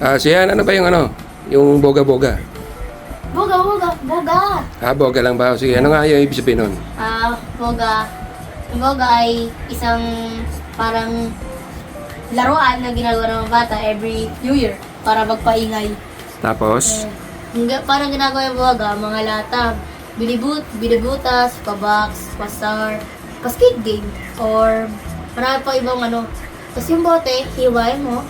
Ah, siya, ano ba yung ano? Yung boga-boga. Boga, boga, boga. Ah, boga lang ba? Sige, ano nga yung ibig sabihin nun? Ah, boga. Yung boga ay isang parang laruan na ginagawa ng mga bata every New Year para magpaingay. Tapos, Eh, parang ginagawa yung boga, mga lata, bilibut, bilibutas, pabox, pasar, basket game, or marami pa ibang ano. Tapos yung bote, hiwain mo,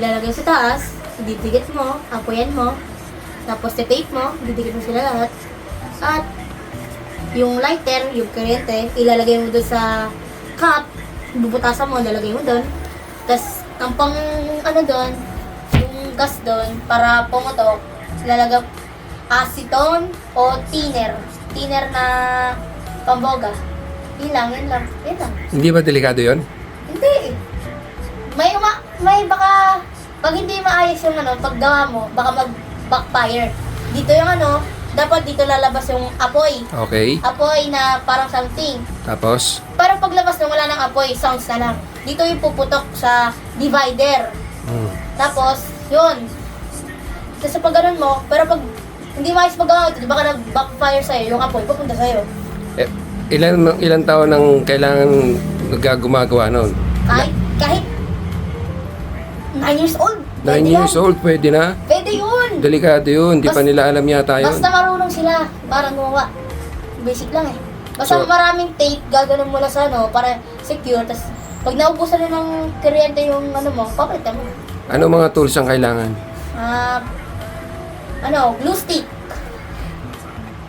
ilalagay sa taas, didikit mo, apoyan mo, tapos tape mo, didikit mo sila lahat. At yung lighter, yung kuryente, ilalagay mo doon sa cup, bubutasan mo, ilalagay mo doon. Tapos, ang pang, ano doon, yung gas doon, para pumutok, ilalagay acetone o thinner. Thinner na pamboga. Yun lang, yun lang, yun lang. hindi ba delikado yon? Hindi. May uma, may baka, pag hindi maayos yung ano, paggawa mo, baka mag-backfire. Dito yung ano, dapat dito lalabas yung apoy. Okay. Apoy na parang something. Tapos, Pero paglabas nung wala ng apoy, sounds na lang. Dito yung puputok sa divider. hmm, Tapos, yun. Kasi pag ganun mo, pero pag hindi maayos paggawa ito, baka nag-backfire sa'yo, yung apoy, pupunta sa'yo. eh, ilan, ilan taon nang kailangan nagagumagawa nun? Kahit, kahit 9 years old. 9 pwede years old, pwede na. Pwede yun. Delikado yun, di pa Bas- nila alam yata yun. Basta marunong sila, parang gumawa. Basic lang eh. Basta So- maraming tape, gaganon mo lang sa ano, para secure. Tapos, pag naubusan na ng kuryente yung ano mo, papalitan mo. Ano mga tools ang kailangan? Ah, ano, glue stick.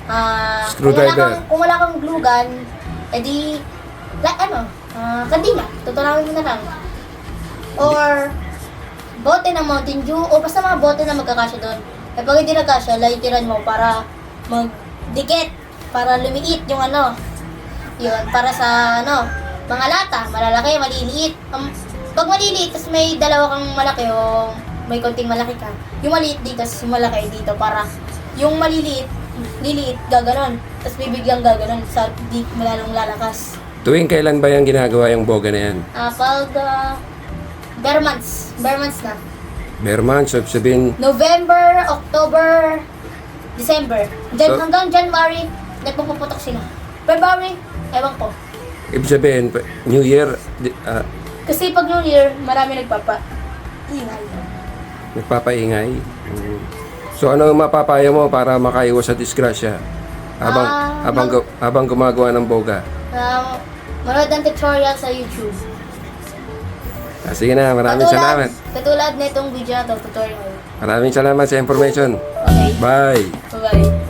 Ah, Screwdriver. Kung wala kang, kung wala kang glue gun, edi, like, ano, ah, kandila. Tutulawin mo na lang. Or, bote ng Mountain Dew, o basta mga bote na magkakasya doon. Eh, pag hindi nagkasya, lightiran mo para magdikit, para lumiit yung ano, yun, para sa, ano, mga lata, malalaki, maliliit. Um, pag maliliit, tapos may dalawa kang malaki o may konting malaki ka, yung maliit dito, tapos yung malaki dito, para yung maliliit, liliit, gaganon. Tapos bibiglang gaganon sa di malalong lalakas. Tuwing kailan ba yung ginagawa yung boga na yan? Ah, pag uh, bare months, bare months na. Merman, so sabihin, November, October, December. Jan- So- hanggang January, nagpupuputok sila. February, ewan ko. ibig sabihin, New Year, ah, Kasi pag New Year, marami nagpapa. Ingay. nagpapaingay. Mm. So ano ang mapapaya mo para makaiwas sa disgrasya? Habang, Ah, habang, habang gumagawa ng boga. Um, manood ng tutorial sa YouTube. Ah, sige na, maraming salamat. Katulad na itong video na to, tutorial. Maraming salamat sa information. Okay, Bye! bye-bye.